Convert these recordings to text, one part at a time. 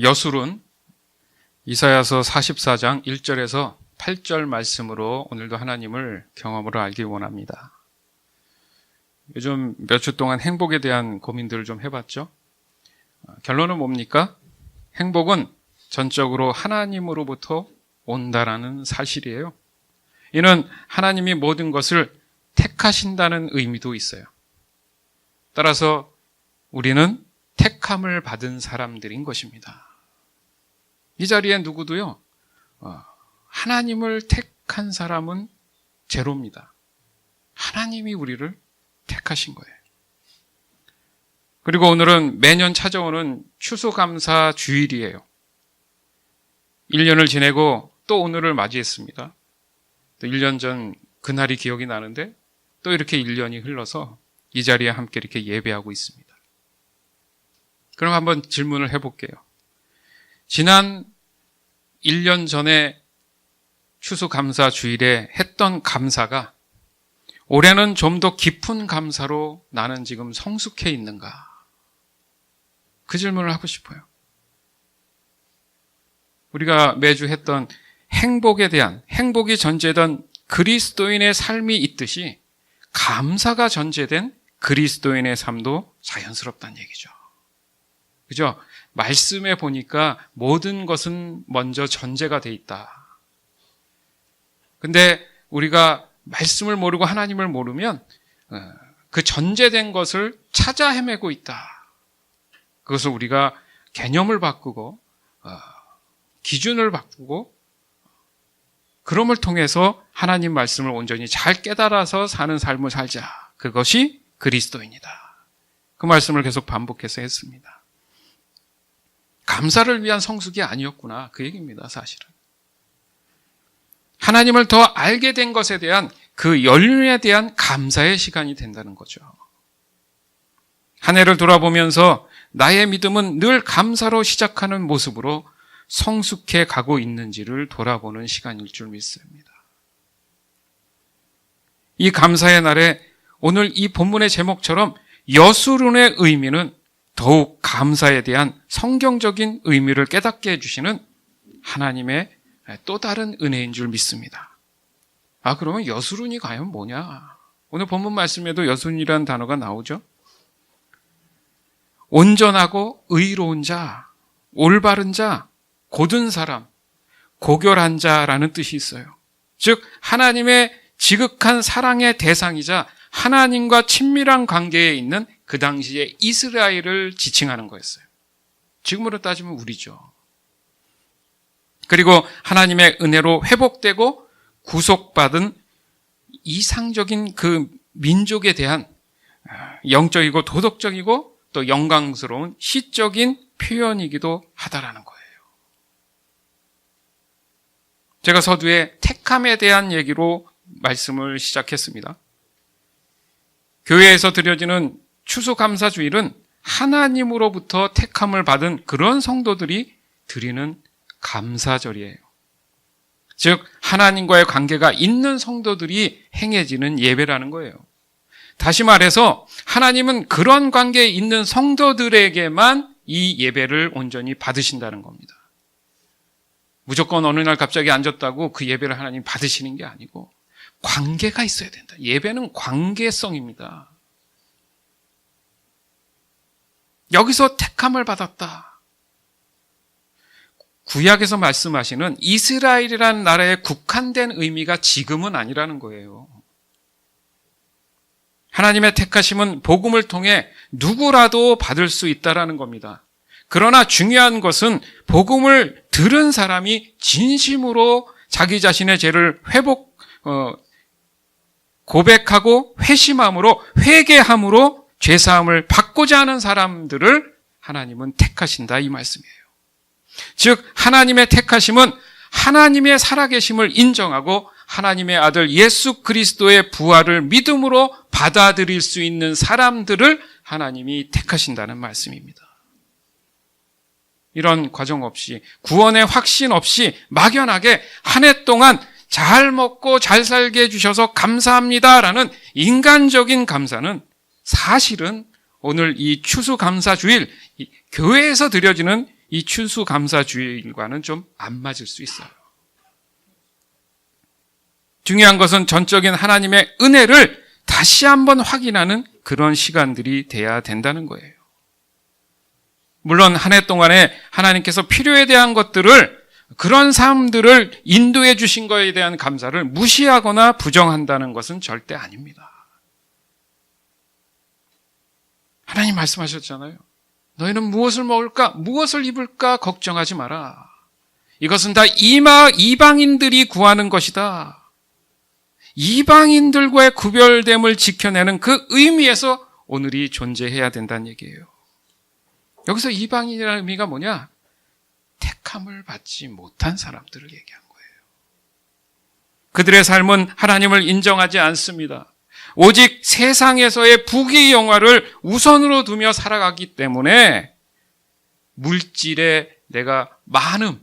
여술은 이사야서 44장 1절에서 8절 말씀으로 오늘도 하나님을 경험으로 알기 원합니다. 요즘 몇 주 동안 행복에 대한 고민들을 좀 해봤죠? 결론은 뭡니까? 행복은 전적으로 하나님으로부터 온다라는 사실이에요. 이는 하나님이 모든 것을 택하신다는 의미도 있어요. 따라서 우리는 택함을 받은 사람들인 것입니다. 이 자리에 누구도요, 어, 하나님을 택한 사람은 제로입니다. 하나님이 우리를 택하신 거예요. 그리고 오늘은 매년 찾아오는 추수감사 주일이에요. 1년을 지내고 또 오늘을 맞이했습니다. 또 1년 전 그날이 기억이 나는데 또 이렇게 1년이 흘러서 이 자리에 함께 이렇게 예배하고 있습니다. 그럼 한번 질문을 해볼게요. 지난 1년 전에 추수감사 주일에 했던 감사가 올해는 좀 더 깊은 감사로 나는 지금 성숙해 있는가? 그 질문을 하고 싶어요. 우리가 매주 했던 행복에 대한, 행복이 전제된 그리스도인의 삶이 있듯이 감사가 전제된 그리스도인의 삶도 자연스럽다는 얘기죠. 그죠? 말씀에 보니까 모든 것은 먼저 전제가 돼 있다. 근데 우리가 말씀을 모르고 하나님을 모르면 어, 그 전제된 것을 찾아 헤매고 있다. 그것을 우리가 개념을 바꾸고 어, 기준을 바꾸고 그럼을 통해서 하나님 말씀을 온전히 잘 깨달아서 사는 삶을 살자. 그것이 그리스도입니다. 그 말씀을 계속 반복해서 했습니다. 감사를 위한 성숙이 아니었구나. 그 얘기입니다, 사실은. 하나님을 더 알게 된 것에 대한 그 연륜에 대한 감사의 시간이 된다는 거죠. 한 해를 돌아보면서 나의 믿음은 늘 감사로 시작하는 모습으로 성숙해 가고 있는지를 돌아보는 시간일 줄 믿습니다. 이 감사의 날에 오늘 이 본문의 제목처럼 여수론의 의미는 더욱 감사에 대한 성경적인 의미를 깨닫게 해주시는 하나님의 또 다른 은혜인 줄 믿습니다. 아, 그러면 여수론이 과연 뭐냐? 오늘 본문 말씀에도 여수론이라는 단어가 나오죠? 온전하고 의로운 자, 올바른 자, 고든 사람, 고결한 자라는 뜻이 있어요. 즉, 하나님의 지극한 사랑의 대상이자 하나님과 친밀한 관계에 있는 그 당시에 이스라엘을 지칭하는 거였어요. 지금으로 따지면 우리죠. 그리고 하나님의 은혜로 회복되고 구속받은 이상적인 그 민족에 대한 영적이고 도덕적이고 또 영광스러운 시적인 표현이기도 하다라는 거예요. 제가 서두에 택함에 대한 얘기로 말씀을 시작했습니다. 교회에서 드려지는 추수감사주일은 하나님으로부터 택함을 받은 그런 성도들이 드리는 감사절이에요. 즉, 하나님과의 관계가 있는 성도들이 행해지는 예배라는 거예요. 다시 말해서, 하나님은 그런 관계에 있는 성도들에게만 이 예배를 온전히 받으신다는 겁니다. 무조건 어느 날 갑자기 앉았다고 그 예배를 하나님 받으시는 게 아니고, 관계가 있어야 된다. 예배는 관계성입니다. 여기서 택함을 받았다. 구약에서 말씀하시는 이스라엘이라는 나라에 국한된 의미가 지금은 아니라는 거예요. 하나님의 택하심은 복음을 통해 누구라도 받을 수 있다라는 겁니다. 그러나 중요한 것은 복음을 들은 사람이 진심으로 자기 자신의 죄를 회복 어, 고백하고 회심함으로 회개함으로 죄 사함을 받 고자 하는 사람들을 하나님은 택하신다 이 말씀이에요. 즉 하나님의 택하심은 하나님의 살아계심을 인정하고 하나님의 아들 예수 그리스도의 부활을 믿음으로 받아들일 수 있는 사람들을 하나님이 택하신다는 말씀입니다. 이런 과정 없이 구원의 확신 없이 막연하게 한 해 동안 잘 먹고 잘 살게 해주셔서 감사합니다라는 인간적인 감사는 사실은 오늘 이 추수감사주일 교회에서 드려지는 이 추수감사주일과는 좀 안 맞을 수 있어요. 중요한 것은 전적인 하나님의 은혜를 다시 한번 확인하는 그런 시간들이 돼야 된다는 거예요. 물론 한 해 동안에 하나님께서 필요에 대한 것들을 그런 삶들을 인도해 주신 것에 대한 감사를 무시하거나 부정한다는 것은 절대 아닙니다. 하나님 말씀하셨잖아요. 너희는 무엇을 먹을까? 무엇을 입을까? 걱정하지 마라. 이것은 다 이마, 이방인들이 구하는 것이다. 이방인들과의 구별됨을 지켜내는 그 의미에서 오늘이 존재해야 된다는 얘기예요. 여기서 이방인이라는 의미가 뭐냐? 택함을 받지 못한 사람들을 얘기한 거예요. 그들의 삶은 하나님을 인정하지 않습니다. 오직 세상에서의 부귀 영화를 우선으로 두며 살아가기 때문에 물질에 내가 많음,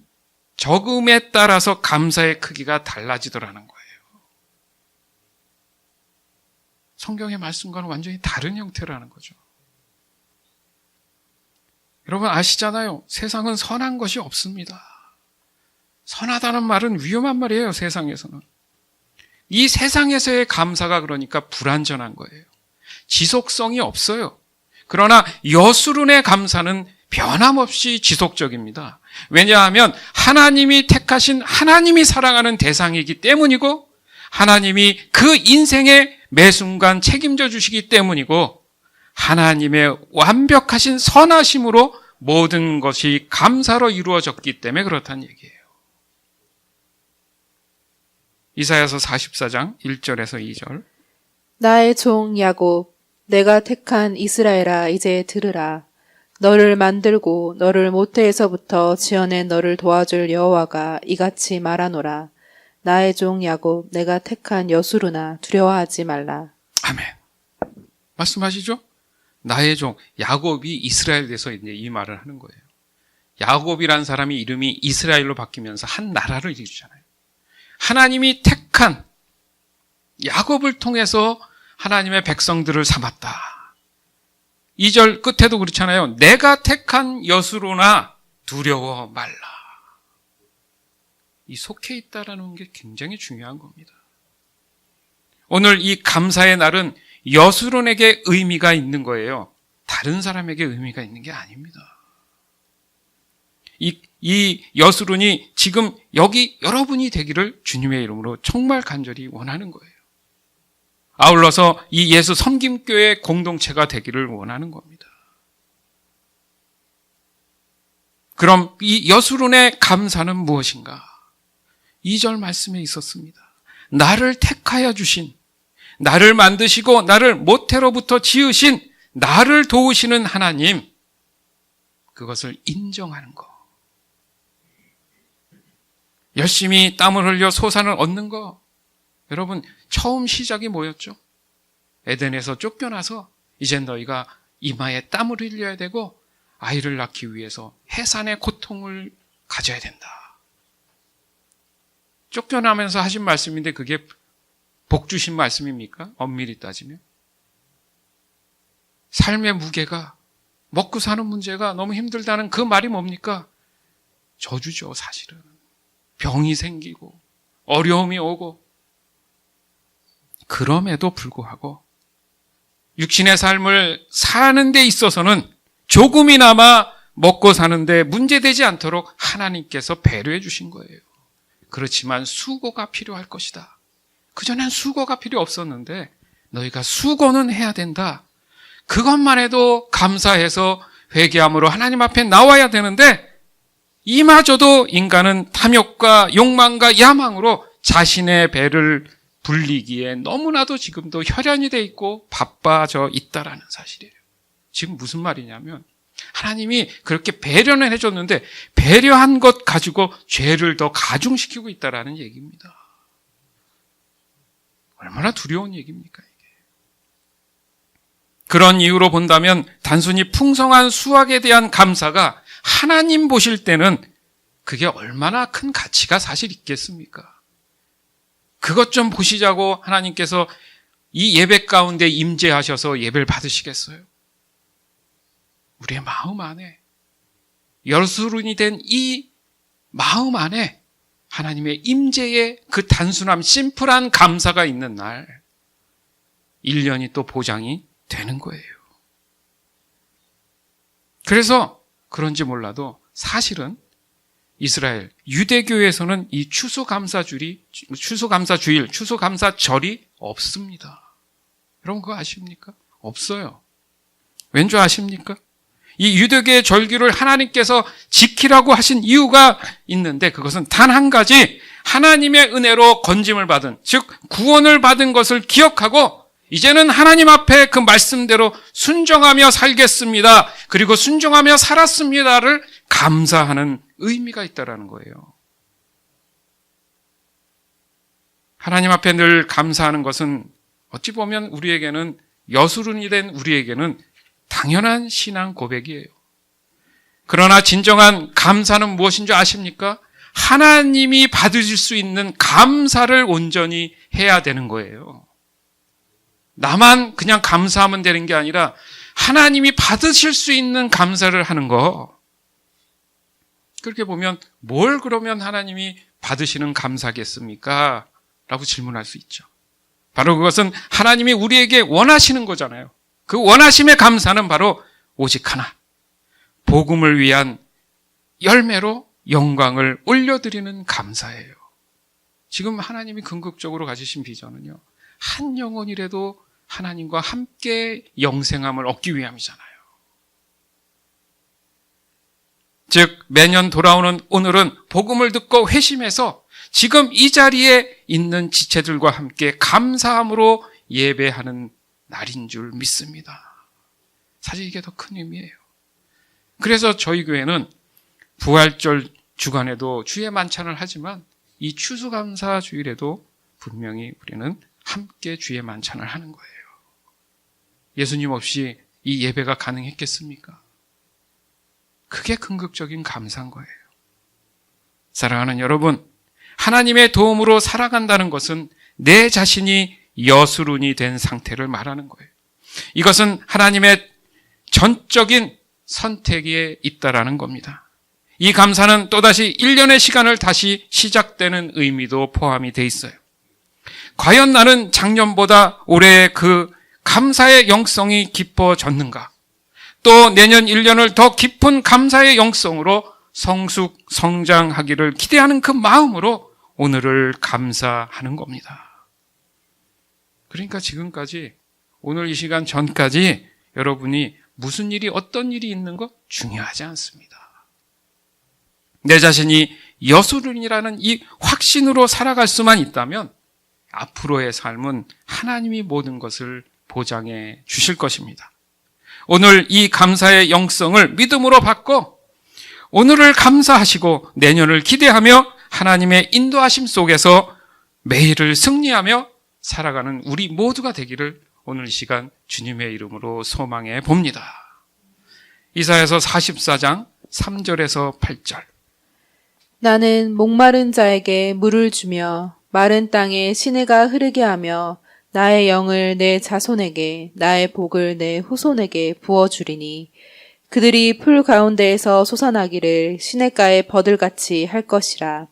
적음에 따라서 감사의 크기가 달라지더라는 거예요. 성경의 말씀과는 완전히 다른 형태라는 거죠. 여러분 아시잖아요. 세상은 선한 것이 없습니다. 선하다는 말은 위험한 말이에요, 세상에서는. 이 세상에서의 감사가 그러니까 불완전한 거예요. 지속성이 없어요. 그러나 여수론의 감사는 변함없이 지속적입니다. 왜냐하면 하나님이 택하신 하나님이 사랑하는 대상이기 때문이고 하나님이 그 인생의 매 순간 책임져 주시기 때문이고 하나님의 완벽하신 선하심으로 모든 것이 감사로 이루어졌기 때문에 그렇다는 얘기예요. 이사야서 44장 1절에서 2절. 나의 종 야곱, 내가 택한 이스라엘아, 이제 들으라. 너를 만들고 너를 모태에서부터 지어낸 너를 도와줄 여호와가 이같이 말하노라. 나의 종 야곱, 내가 택한 여수르나 두려워하지 말라. 아멘. 말씀하시죠? 나의 종 야곱이 이스라엘 에서 이제 이 말을 하는 거예요. 야곱이라는 사람이 이름이 이스라엘로 바뀌면서 한 나라를 이루잖아요. 하나님이 택한 야곱을 통해서 하나님의 백성들을 삼았다. 2절 끝에도 그렇잖아요. 내가 택한 여수로나 두려워 말라. 이 속해 있다라는 게 굉장히 중요한 겁니다. 오늘 이 감사의 날은 여수론에게 의미가 있는 거예요. 다른 사람에게 의미가 있는 게 아닙니다. 이, 이 여수론이 지금 여기 여러분이 되기를 주님의 이름으로 정말 간절히 원하는 거예요. 아울러서 이 예수 섬김교회 공동체가 되기를 원하는 겁니다. 그럼 이 여수론의 감사는 무엇인가? 2절 말씀에 있었습니다. 나를 택하여 주신 나를 만드시고 나를 모태로부터 지으신 나를 도우시는 하나님, 그것을 인정하는 거. 열심히 땀을 흘려 소산을 얻는 거. 여러분, 처음 시작이 뭐였죠? 에덴에서 쫓겨나서 이제 너희가 이마에 땀을 흘려야 되고 아이를 낳기 위해서 해산의 고통을 가져야 된다. 쫓겨나면서 하신 말씀인데 그게 복 주신 말씀입니까? 엄밀히 따지면. 삶의 무게가 먹고 사는 문제가 너무 힘들다는 그 말이 뭡니까? 저주죠, 사실은. 병이 생기고 어려움이 오고 그럼에도 불구하고 육신의 삶을 사는 데 있어서는 조금이나마 먹고 사는데 문제되지 않도록 하나님께서 배려해 주신 거예요. 그렇지만 수고가 필요할 것이다. 그전엔 수고가 필요 없었는데 너희가 수고는 해야 된다. 그것만 해도 감사해서 회개함으로 하나님 앞에 나와야 되는데 이마저도 인간은 탐욕과 욕망과 야망으로 자신의 배를 불리기에 너무나도 지금도 혈연이 돼 있고 바빠져 있다라는 사실이에요. 지금 무슨 말이냐면 하나님이 그렇게 배려는 해줬는데 배려한 것 가지고 죄를 더 가중시키고 있다라는 얘기입니다. 얼마나 두려운 얘기입니까. 그런 이유로 본다면 단순히 풍성한 수확에 대한 감사가 하나님 보실 때는 그게 얼마나 큰 가치가 사실 있겠습니까? 그것 좀 보시자고 하나님께서 이 예배 가운데 임재하셔서 예배를 받으시겠어요? 우리의 마음 안에 여수run이 된 이 마음 안에 하나님의 임재의 그 단순함, 심플한 감사가 있는 날, 1년이 또 보장이 되는 거예요. 그래서 그런지 몰라도 사실은 이스라엘 유대교에서는 이 추수감사주일이 추수감사주일, 추수감사절이 없습니다. 여러분 그거 아십니까? 없어요. 왠 줄 아십니까? 이 유대교의 절기를 하나님께서 지키라고 하신 이유가 있는데 그것은 단 한 가지 하나님의 은혜로 건짐을 받은 즉 구원을 받은 것을 기억하고 이제는 하나님 앞에 그 말씀대로 순종하며 살겠습니다. 그리고 순종하며 살았습니다를 감사하는 의미가 있다라는 거예요. 하나님 앞에 늘 감사하는 것은 어찌 보면 우리에게는 여수run이 된 우리에게는 당연한 신앙 고백이에요. 그러나 진정한 감사는 무엇인 줄 아십니까? 하나님이 받으실 수 있는 감사를 온전히 해야 되는 거예요. 나만 그냥 감사하면 되는 게 아니라 하나님이 받으실 수 있는 감사를 하는 거. 그렇게 보면 뭘 그러면 하나님이 받으시는 감사겠습니까? 라고 질문할 수 있죠. 바로 그것은 하나님이 우리에게 원하시는 거잖아요. 그 원하심의 감사는 바로 오직 하나. 복음을 위한 열매로 영광을 올려드리는 감사예요. 지금 하나님이 궁극적으로 가지신 비전은요. 한 영혼이라도 하나님과 함께 영생함을 얻기 위함이잖아요. 즉, 매년 돌아오는 오늘은 복음을 듣고 회심해서 지금 이 자리에 있는 지체들과 함께 감사함으로 예배하는 날인 줄 믿습니다. 사실 이게 더 큰 의미예요. 그래서 저희 교회는 부활절 주간에도 주의 만찬을 하지만 이 추수감사 주일에도 분명히 우리는 함께 주의 만찬을 하는 거예요. 예수님 없이 이 예배가 가능했겠습니까? 그게 긍극적인 감사인 거예요. 사랑하는 여러분, 하나님의 도움으로 살아간다는 것은 내 자신이 여수룬이 된 상태를 말하는 거예요. 이것은 하나님의 전적인 선택에 있다라는 겁니다. 이 감사는 또다시 1년의 시간을 다시 시작되는 의미도 포함이 돼 있어요. 과연 나는 작년보다 올해 그 감사의 영성이 깊어졌는가? 또 내년 1년을 더 깊은 감사의 영성으로 성숙, 성장하기를 기대하는 그 마음으로 오늘을 감사하는 겁니다. 그러니까 지금까지 오늘 이 시간 전까지 여러분이 무슨 일이 어떤 일이 있는 것 중요하지 않습니다. 내 자신이 여수run이라는 이 확신으로 살아갈 수만 있다면 앞으로의 삶은 하나님이 모든 것을 보장해 주실 것입니다. 오늘 이 감사의 영성을 믿음으로 받고 오늘을 감사하시고 내년을 기대하며 하나님의 인도하심 속에서 매일을 승리하며 살아가는 우리 모두가 되기를 오늘 이 시간 주님의 이름으로 소망해 봅니다. 이사에서 44장 3절에서 8절. 나는 목마른 자에게 물을 주며 마른 땅에 시내가 흐르게 하며 나의 영을 내 자손에게 나의 복을 내 후손에게 부어 주리니 그들이 풀 가운데에서 솟아나기를 시냇가의 버들같이 할 것이라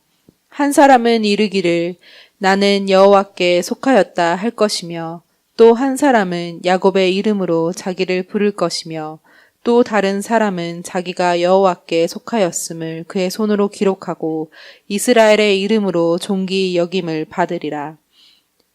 한 사람은 이르기를 나는 여호와께 속하였다 할 것이며 또 한 사람은 야곱의 이름으로 자기를 부를 것이며 또 다른 사람은 자기가 여호와께 속하였음을 그의 손으로 기록하고 이스라엘의 이름으로 종기 여김을 받으리라.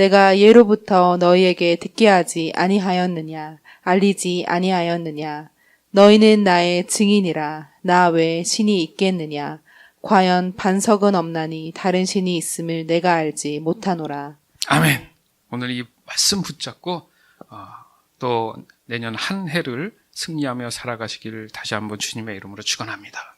내가 예로부터 너희에게 듣게 하지 아니하였느냐, 알리지 아니하였느냐. 너희는 나의 증인이라. 나 외에 신이 있겠느냐. 과연 반석은 없나니 다른 신이 있음을 내가 알지 못하노라. 아멘. 오늘 이 말씀 붙잡고 어, 또 내년 한 해를 승리하며 살아가시기를 다시 한번 주님의 이름으로 축원합니다.